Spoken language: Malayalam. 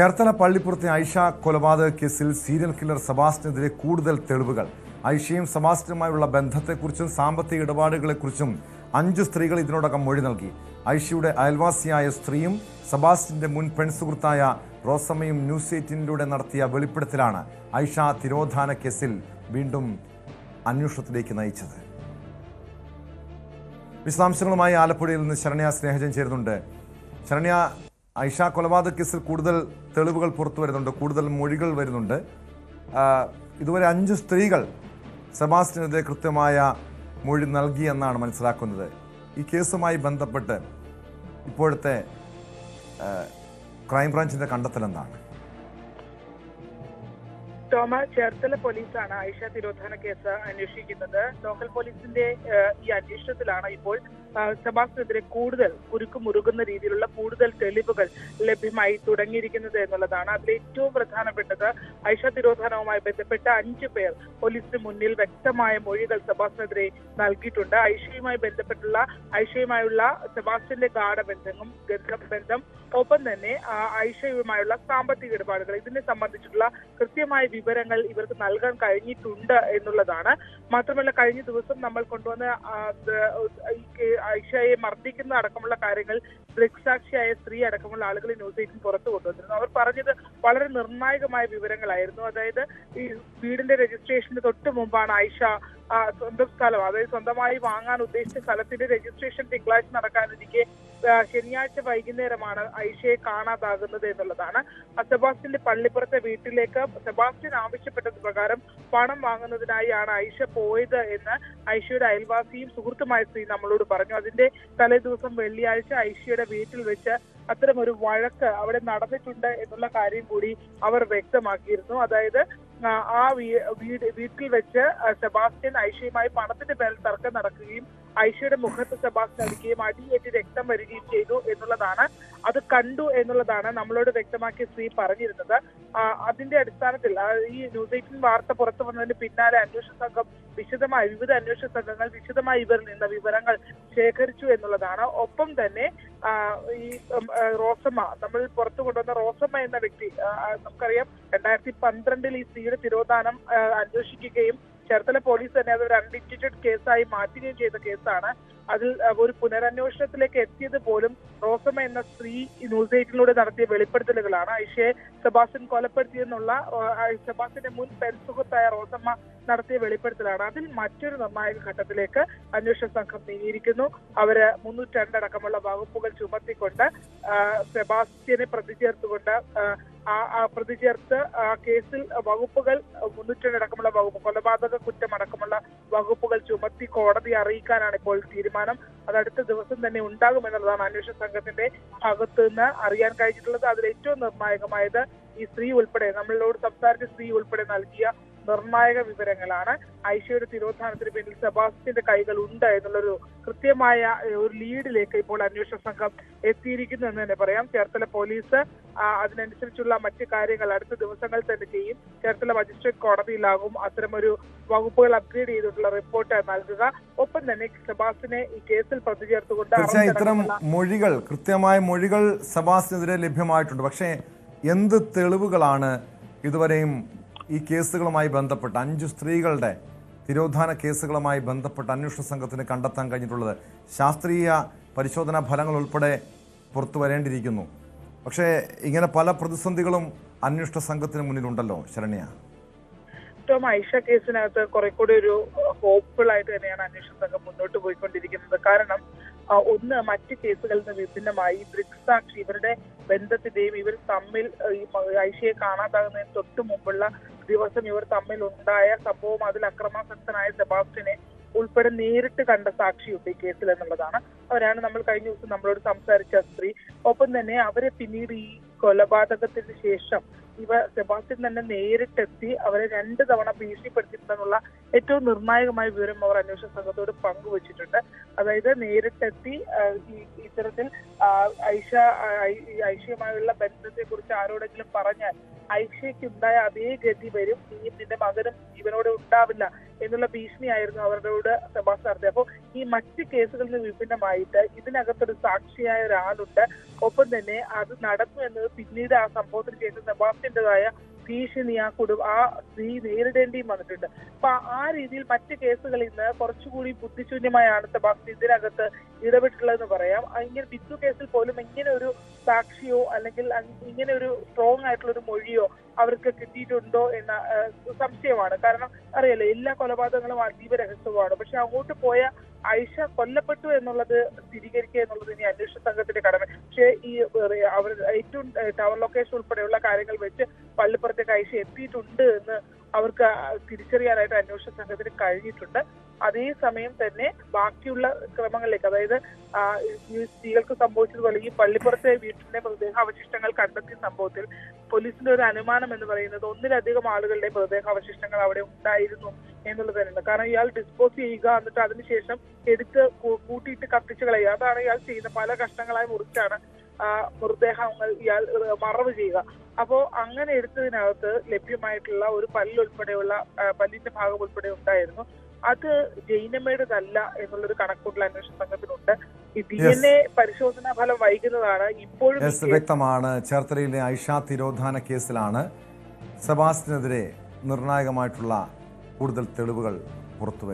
ചേർത്തല പള്ളിപ്പുറത്തെ ഐഷ കൊലപാതക കേസിൽ സീരിയൽ കില്ലർ സബാസ്റ്റിനെതിരെ കൂടുതൽ തെളിവുകൾ. ഐഷയും സബാസ്റ്റിനുമായുള്ള ബന്ധത്തെക്കുറിച്ചും സാമ്പത്തിക ഇടപാടുകളെക്കുറിച്ചും അഞ്ച് സ്ത്രീകൾ ഇതിനോടകം മൊഴി നൽകി. ഐഷയുടെ അയൽവാസിയായ സ്ത്രീയും സബാസ്റ്റിന്റെ മുൻ പെൺസുഹൃത്തായ റോസമ്മയും ന്യൂസ് എയ്റ്റീനിലൂടെ നടത്തിയ വെളിപ്പെടുത്തലാണ് ഐഷ തിരോധാന കേസിൽ വീണ്ടും അന്വേഷണത്തിലേക്ക് നയിച്ചത്. വിശദാംശങ്ങളുമായി ആലപ്പുഴയിൽ നിന്ന് ശരണ്യ സ്നേഹജൻ ചേരുന്നുണ്ട്. ശരണ്യ ഐഷ കൊലപാതക കേസിൽ കൂടുതൽ തെളിവുകൾ പുറത്തു വരുന്നുണ്ട്. കൂടുതൽ മൊഴികൾ വരുന്നുണ്ട്. ഇതുവരെ അഞ്ച് സ്ത്രീകൾ സെബാസ്റ്റിനെതിരെ കൃത്യമായ മൊഴി നൽകിയെന്നാണ് മനസ്സിലാക്കുന്നത്. ഈ കേസുമായി ബന്ധപ്പെട്ട് ഇപ്പോഴത്തെ ക്രൈംബ്രാഞ്ചിന്റെ കണ്ടെത്തൽ എന്താണ്? ടോമ ചേർത്തല പോലീസാണ് ഐഷ തിരോധാന കേസ് അന്വേഷിക്കുന്നത്. ലോക്കൽ പോലീസിന്റെ ഈ അന്വേഷണത്തിലാണ് ഇപ്പോൾ സെബാസ്റ്റിനെതിരെ കൂടുതൽ കുരുക്ക് മുറുകുന്ന രീതിയിലുള്ള കൂടുതൽ തെളിവുകൾ ലഭ്യമായി തുടങ്ങിയിരിക്കുന്നത് എന്നുള്ളതാണ്. അതിൽ ഏറ്റവും പ്രധാനപ്പെട്ടത് ഐഷ തിരോധാനവുമായി ബന്ധപ്പെട്ട അഞ്ചു പേർ പോലീസിന് മുന്നിൽ വ്യക്തമായ മൊഴികൾ സെബാസ്റ്റിനെതിരെ നൽകിയിട്ടുണ്ട്. ഐഷയുമായി ബന്ധപ്പെട്ടുള്ള ഐഷയുമായുള്ള സെബാസ്റ്റിന്റെ ഗാഠബന്ധവും ഗന്ധം ബന്ധം ഒപ്പം തന്നെ ഐഷയുമായുള്ള സാമ്പത്തിക ഇടപാടുകൾ. ഇതിനെ സംബന്ധിച്ചിട്ടുള്ള കൃത്യമായ വിവരങ്ങൾ ഇവർക്ക് നൽകാൻ കഴിഞ്ഞിട്ടുണ്ട് എന്നുള്ളതാണ്. മാത്രമല്ല കഴിഞ്ഞ ദിവസം നമ്മൾ കൊണ്ടുവന്ന ഐഷയെ മർദ്ദിക്കുന്ന അടക്കമുള്ള കാര്യങ്ങൾ ദൃക്സാക്ഷിയായ സ്ത്രീ അടക്കമുള്ള ആളുകൾ ന്യൂസ് എയ്റ്റിൽ പുറത്തു കൊണ്ടുവന്നിരുന്നു. അവർ പറഞ്ഞത് വളരെ നിർണായകമായ വിവരങ്ങളായിരുന്നു. അതായത് ഈ വീടിന്റെ രജിസ്ട്രേഷന് തൊട്ട് മുമ്പാണ് ഐഷ സ്വന്തം സ്ഥലം അതായത് സ്വന്തമായി വാങ്ങാൻ ഉദ്ദേശിച്ച സ്ഥലത്തിന്റെ രജിസ്ട്രേഷൻ തിങ്കളാഴ്ച നടക്കാനിരിക്കെ ശനിയാഴ്ച വൈകുന്നേരമാണ് ഐഷയെ കാണാതാകുന്നത് എന്നുള്ളതാണ്. സെബാസ്റ്റിന്റെ പള്ളിപ്പുറത്തെ വീട്ടിലേക്ക് സെബാസ്റ്റ്യൻ ആവശ്യപ്പെട്ടത് പ്രകാരം പണം വാങ്ങുന്നതിനായാണ് ഐഷ പോയത് എന്ന് ഐഷയുടെ അയൽവാസിയും സുഹൃത്തുമായ സ്ത്രീ നമ്മളോട് പറഞ്ഞു. അതിന്റെ തലേ ദിവസം വെള്ളിയാഴ്ച ഐഷയുടെ വീട്ടിൽ വെച്ച് അത്തരം ഒരു വഴക്ക് അവിടെ നടന്നിട്ടുണ്ട് എന്നുള്ള കാര്യം കൂടി അവർ വ്യക്തമാക്കിയിരുന്നു. അതായത് ആ, വീട് വീട്ടിൽ വെച്ച് സെബാസ്റ്റ്യൻ ഐഷയുമായി പണത്തിന്റെ പേരിൽ തർക്കം നടക്കുകയും ഐഷയുടെ മുഖത്ത് സെബാസ്റ്റ്യൻ അടിക്കുകയും അടിയേറ്റ് രക്തം വരികയും ചെയ്തു എന്നുള്ളതാണ്. അത് കണ്ടു എന്നുള്ളതാണ് നമ്മളോട് വ്യക്തമാക്കിയ സ്ത്രീ പറഞ്ഞിരുന്നത്. അതിന്റെ അടിസ്ഥാനത്തിൽ ഈ ന്യൂസ് എയ്റ്റീൻ വാർത്ത പുറത്തു വന്നതിന് പിന്നാലെ അന്വേഷണ സംഘം വിശദമായി വിവിധ അന്വേഷണ സംഘങ്ങൾ വിശദമായി ഇവരിൽ നിന്ന് വിവരങ്ങൾ ശേഖരിച്ചു എന്നുള്ളതാണ്. ഒപ്പം തന്നെ ഈ റോസമ്മ നമ്മൾ പുറത്തു കൊണ്ടുവന്ന റോസമ്മ എന്ന വ്യക്തി നമുക്കറിയാം രണ്ടായിരത്തി പന്ത്രണ്ടിൽ ഈ സ്ത്രീയുടെ തിരോധാനം അന്വേഷിക്കുകയും ചേർത്തല പോലീസ് തന്നെ അത് ഒരു അൺഡിറ്റക്റ്റഡ് കേസായി മാറ്റുകയും ചെയ്ത കേസാണ് അതിൽ ഒരു പുനരന്വേഷണത്തിലേക്ക് എത്തിയത് പോലും റോസമ്മ എന്ന സ്ത്രീ ന്യൂസ് എയ്റ്റിലൂടെ നടത്തിയ വെളിപ്പെടുത്തലുകളാണ്. ഐഷയെ സെബാസ്റ്റ്യൻ കൊലപ്പെടുത്തിയെന്നുള്ള സെബാസിന്റെ മുൻ പരിസുഖത്തായ റോസമ്മ നടത്തിയ വെളിപ്പെടുത്തലാണ്. അതിൽ മറ്റൊരു നിർണായക ഘട്ടത്തിലേക്ക് അന്വേഷണ സംഘം നീങ്ങിയിരിക്കുന്നു. അവർ മുന്നൂറ്റി രണ്ടടക്കമുള്ള വകുപ്പുകൾ ചുമത്തിക്കൊണ്ട് സെബാസ്റ്റ്യനെ പ്രതി ചേർത്തുകൊണ്ട് പ്രതി ചേർത്ത് കേസിൽ വകുപ്പുകൾ മുന്നൂറ്റി അടക്കമുള്ള വകുപ്പ് കൊലപാതക കുറ്റം അടക്കമുള്ള വകുപ്പുകൾ ചുമത്തി കോടതി അറിയിക്കാനാണ് ഇപ്പോൾ തീരുമാനം. അത് അടുത്ത ദിവസം തന്നെ ഉണ്ടാകുമെന്നുള്ളതാണ് അന്വേഷണ സംഘത്തിന്റെ ഭാഗത്ത് നിന്ന് അറിയാൻ കഴിഞ്ഞിട്ടുള്ളത്. അതിൽ ഏറ്റവും നിർണായകമായത് ഈ സ്ത്രീ ഉൾപ്പെടെ നമ്മളോട് സംസാരിച്ച സ്ത്രീ ഉൾപ്പെടെ നൽകിയ നിർണായക വിവരങ്ങളാണ്. ഐഷയുടെ തിരോധാനത്തിന് പിന്നിൽ സെബാസ്റ്റ്യന്റെ കൈകൾ ഉണ്ട് എന്നുള്ളൊരു കൃത്യമായ ഒരു ലീഡിലേക്ക് ഇപ്പോൾ അന്വേഷണ സംഘം എത്തിയിരിക്കുന്നു എന്ന് തന്നെ പറയാം. ചേർത്തല പോലീസ് അതിനനുസരിച്ചുള്ള മറ്റു കാര്യങ്ങൾ അടുത്ത ദിവസങ്ങൾ തന്നെ ചെയ്യും. ചേർത്തല മജിസ്ട്രേറ്റ് കോടതിയിലാകും. അത്തരമൊരു വകുപ്പുകൾ അപ്ഗ്രേഡ് ചെയ്തിട്ടുള്ള റിപ്പോർട്ട് നൽകുക. ഒപ്പം തന്നെ സെബാസ്റ്റിനെ ഈ കേസിൽ പ്രതി ചേർത്തുകൊണ്ട് ഇത്തരം മൊഴികൾ കൃത്യമായ മൊഴികൾ സെബാസ്റ്റിനെതിരെ ലഭ്യമായിട്ടുണ്ട്. പക്ഷേ എന്ത് തെളിവുകളാണ് ഇതുവരെയും ഈ കേസുകളുമായി ബന്ധപ്പെട്ട് അഞ്ച് സ്ത്രീകളുടെ തിരോധാന കേസുകളുമായി ബന്ധപ്പെട്ട് അന്വേഷണ സംഘത്തിന് കണ്ടെത്താൻ കഴിഞ്ഞിട്ടുള്ളത് ശാസ്ത്രീയ പരിശോധനാ ഫലങ്ങൾ ഉൾപ്പെടെ പുറത്തു വരേണ്ടിയിരിക്കുന്നു. പക്ഷേ ഇങ്ങനെ പല പ്രതിസന്ധികളും അന്വേഷണ സംഘത്തിന് മുന്നിലുണ്ടല്ലോ ശരണ്യ. ഐഷ കേസിനകത്ത് കുറെ കൂടി ഒരു ഹോപ്പ്ഫുൾ ആയിട്ട് തന്നെയാണ് അന്വേഷണ സംഘം മുന്നോട്ട് പോയിക്കൊണ്ടിരിക്കുന്നത്. കാരണം ഒന്ന് മറ്റ് കേസുകളിൽ നിന്ന് വിഭിന്നമായി ദൃക്സാക്ഷി ഇവരുടെ ബന്ധത്തിന്റെയും ഇവർ തമ്മിൽ ഐഷയെ കാണാതാകുന്നതിന് തൊട്ട് മുമ്പുള്ള ദിവസം ഇവർ തമ്മിൽ ഉണ്ടായ സംഭവം അതിൽ അക്രമാസക്തനായ സെബാസ്റ്റിനെ ഉൾപ്പെടെ നേരിട്ട് കണ്ട സാക്ഷിയുണ്ട് ഈ കേസിൽ എന്നുള്ളതാണ്. അവരാണ് നമ്മൾ കഴിഞ്ഞ ദിവസം നമ്മളോട് സംസാരിച്ച സ്ത്രീ. ഒപ്പം തന്നെ അവരെ പിന്നീട് ഈ കൊലപാതകത്തിന് ശേഷം ഇവ സെബാസ്റ്റ്യൻ തന്നെ നേരിട്ടെത്തി അവരെ രണ്ട് തവണ ഭീഷണിപ്പെടുത്തിയിട്ടുണ്ടെന്നുള്ള ഏറ്റവും നിർണായകമായ വിവരം അവർ അന്വേഷണ സംഘത്തോട് പങ്കുവച്ചിട്ടുണ്ട്. അതായത് നേരിട്ടെത്തി ഇത്തരത്തിൽ ഐഷ ഐഷയുമായുള്ള ബന്ധത്തെ കുറിച്ച് ആരോടെങ്കിലും പറഞ്ഞാൽ ഐഷയ്ക്കുണ്ടായ അതേ ഗതി വരും. ഈ നിന്റെ മകനും ജീവനോടെ ഉണ്ടാവില്ല എന്നുള്ള ഭീഷണിയായിരുന്നു അവരോട് സെബാസ് നടത്തിയത് അപ്പോൾ ഈ മറ്റ് കേസുകളിൽ നിന്ന് വിഭിന്നമായിട്ട് ഇതിനകത്തൊരു സാക്ഷിയായ ഒരാളുണ്ട്. ഒപ്പം തന്നെ അത് നടന്നു എന്നത് പിന്നീട് ആ സംഭവത്തിന് ശേഷം സെബാസ്റ്റിന്റേതായ ഭീഷണി ആ കുടുംബ ആ സ്ത്രീ നേരിടേണ്ടിയും വന്നിട്ടുണ്ട്. അപ്പൊ ആ രീതിയിൽ മറ്റ് കേസുകൾ ഇന്ന് കുറച്ചുകൂടി ബുദ്ധിശൂന്യമായാണ് സെബാസ്റ്റ്യൻ ഇതിനകത്ത് ഇടപെട്ടിട്ടുള്ളതെന്ന് പറയാം. ഇങ്ങനെ ബിന്ദു കേസിൽ പോലും ഇങ്ങനെ ഒരു സാക്ഷിയോ അല്ലെങ്കിൽ ഇങ്ങനെ ഒരു സ്ട്രോങ് ആയിട്ടുള്ള ഒരു മൊഴിയോ അവർക്ക് കിട്ടിയിട്ടുണ്ടോ എന്ന സംശയമാണ്. കാരണം അറിയാലോ എല്ലാ കൊലപാതകങ്ങളും അതീവ രഹസ്യമാണ് പക്ഷെ അങ്ങോട്ട് പോയ ഐഷ കൊല്ലപ്പെട്ടു എന്നുള്ളത് സ്ഥിരീകരിക്കുക എന്നുള്ളത് ഇനി അന്വേഷണ സംഘത്തിന്റെ കടമ. പക്ഷേ ഈ അവർ ഏറ്റവും ടവർ ലൊക്കേഷൻ ഉൾപ്പെടെയുള്ള കാര്യങ്ങൾ വെച്ച് പള്ളിപ്പുറത്തേക്ക് ഐഷ എത്തിയിട്ടുണ്ട് എന്ന് അവർക്ക് തിരിച്ചറിയാനായിട്ട് അന്വേഷണ സംഘത്തിന് കഴിഞ്ഞിട്ടുണ്ട്. അതേസമയം തന്നെ ബാക്കിയുള്ള ക്രമങ്ങളിലേക്ക് അതായത് ഈ സ്ത്രീകൾക്ക് സംഭവിച്ചതുപോലെ ഈ പള്ളിപ്പുറത്തെ വീട്ടിലെ മൃതദേഹാവശിഷ്ടങ്ങൾ കണ്ടെത്തിയ സംഭവത്തിൽ പോലീസിന്റെ ഒരു അനുമാനം എന്ന് പറയുന്നത് ഒന്നിലധികം ആളുകളുടെ മൃതദേഹാവശിഷ്ടങ്ങൾ അവിടെ ഉണ്ടായിരുന്നു എന്നുള്ളത് തന്നെയാണ്. കാരണം ഇയാൾ ഡിസ്പോസ് ചെയ്യുക എന്നിട്ട് അതിനുശേഷം എടുത്ത് കൂട്ടിയിട്ട് കത്തിച്ചു കളയുക. അതാണ് ഇയാൾ ചെയ്യുന്ന പല കഷ്ണങ്ങളായി മുറിച്ചാണ് മൃതദേഹങ്ങൾ ഇയാൾ മറവ് ചെയ്യുക. അപ്പോ അങ്ങനെ എടുത്തതിനകത്ത് ലഭ്യമായിട്ടുള്ള ഒരു പല്ലുൾപ്പെടെയുള്ള പല്ലിന്റെ ഭാഗം ഉൾപ്പെടെ ഉണ്ടായിരുന്നു. അത് ജൈനമ്മയുടേതല്ല എന്നുള്ളൊരു കണക്കൂട്ടൽ അന്വേഷണ സംഘത്തിനുണ്ട്. ഡി എൻ എ പരിശോധനാ ഫലം വൈകുന്നതാണ്. ഇപ്പോഴും വ്യക്തമാണ്. ചേർത്തലയിലെ ഐഷ തിരോധാന കേസിലാണ് സെബാസ്റ്റിനെതിരെ നിർണായകമായിട്ടുള്ള കൂടുതൽ തെളിവുകൾ പുറത്തുവരുന്നത്.